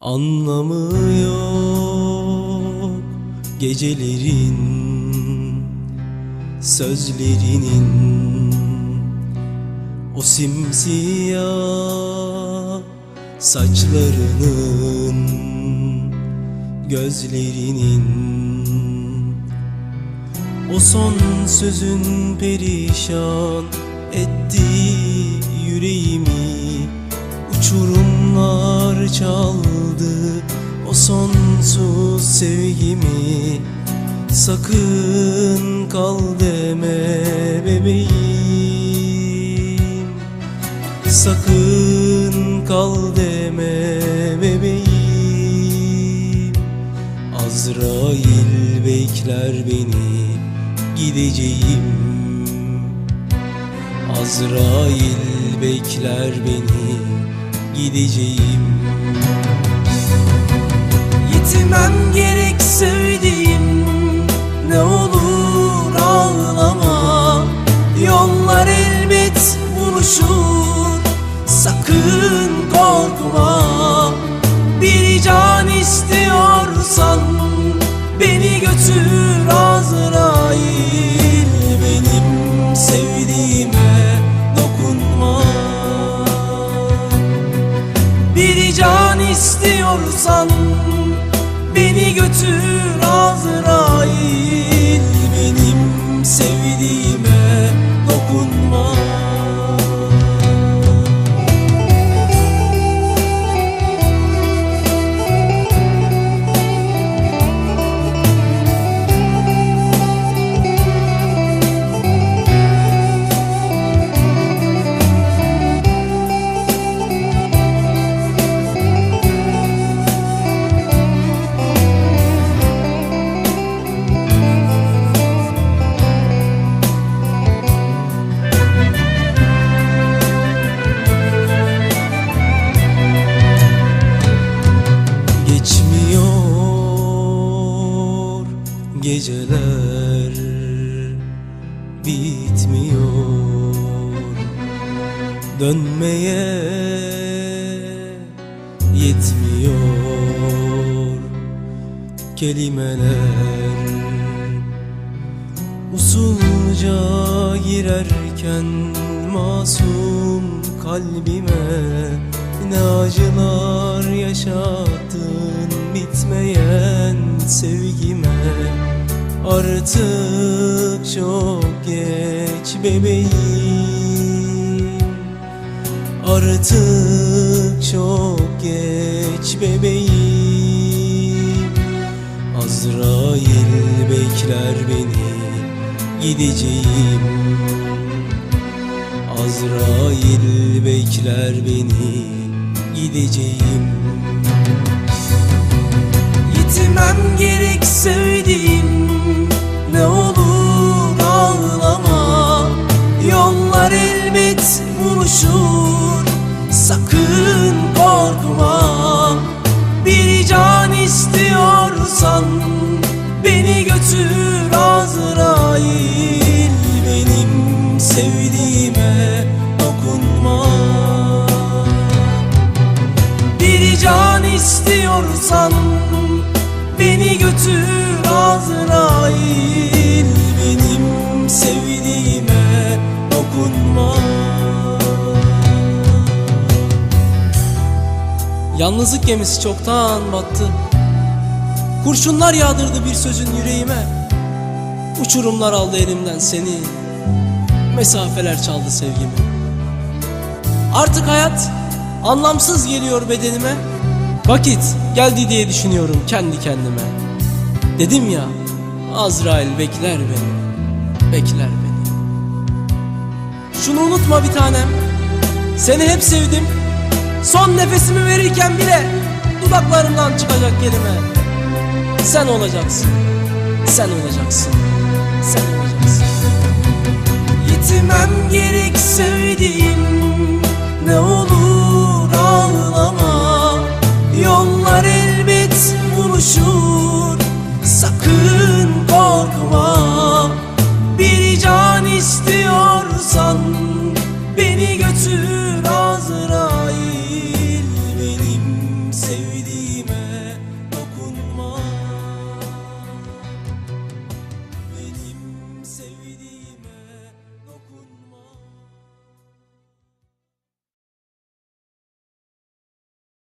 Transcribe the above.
Anlamı yok gecelerin sözlerinin. O simsiyah saçlarının gözlerinin. O son sözün perişan etti yüreğimi Uçurumlar çaldı o sonsuz sevgimi. Sakın kal deme bebeğim. Sakın kal deme bebeğim. Azrail bekler beni gideceğim. Azrail bekler beni gideceğim Yitimem gerek sevdiğim ne olur ağlama. Yollar elbet buluşur sakın korkma. Bir can istiyorsan beni götür Azrail Benim sevdiğime dokunma. Bir can istiyorsan Beni götür Azrail geceler bitmiyor. Dönmeye yetmiyor. Kelimeler Usulca girerken masum kalbime Ne acılar yaşattın bitmeyen sevgime Artık çok geç bebeğim. Artık çok geç bebeğim. Azrail bekler beni gideceğim. Azrail bekler beni gideceğim. Yitimem gerek sevdiğim sakın korkma. Bir can istiyorsan beni götür Azrail. Benim sevdiğime dokunma. Bir can istiyorsan Beni götür Yalnızlık gemisi çoktan battı. Kurşunlar yağdırdı bir sözün yüreğime. Uçurumlar aldı elimden seni. Mesafeler çaldı sevgimi. Artık hayat anlamsız geliyor bedenime. Vakit geldi diye düşünüyorum kendi kendime. Dedim ya Azrail bekler beni Bekler beni. Şunu unutma bir tanem. Seni hep sevdim Son nefesimi verirken bile dudaklarımdan çıkacak kelime. Sen olacaksın, sen olacaksın, sen olacaksın. Gitmem gerek sevdiğim ne olur ağlama. Yollar elbet buluşur. Sakın korkma. Bir can istiyorsan beni götür.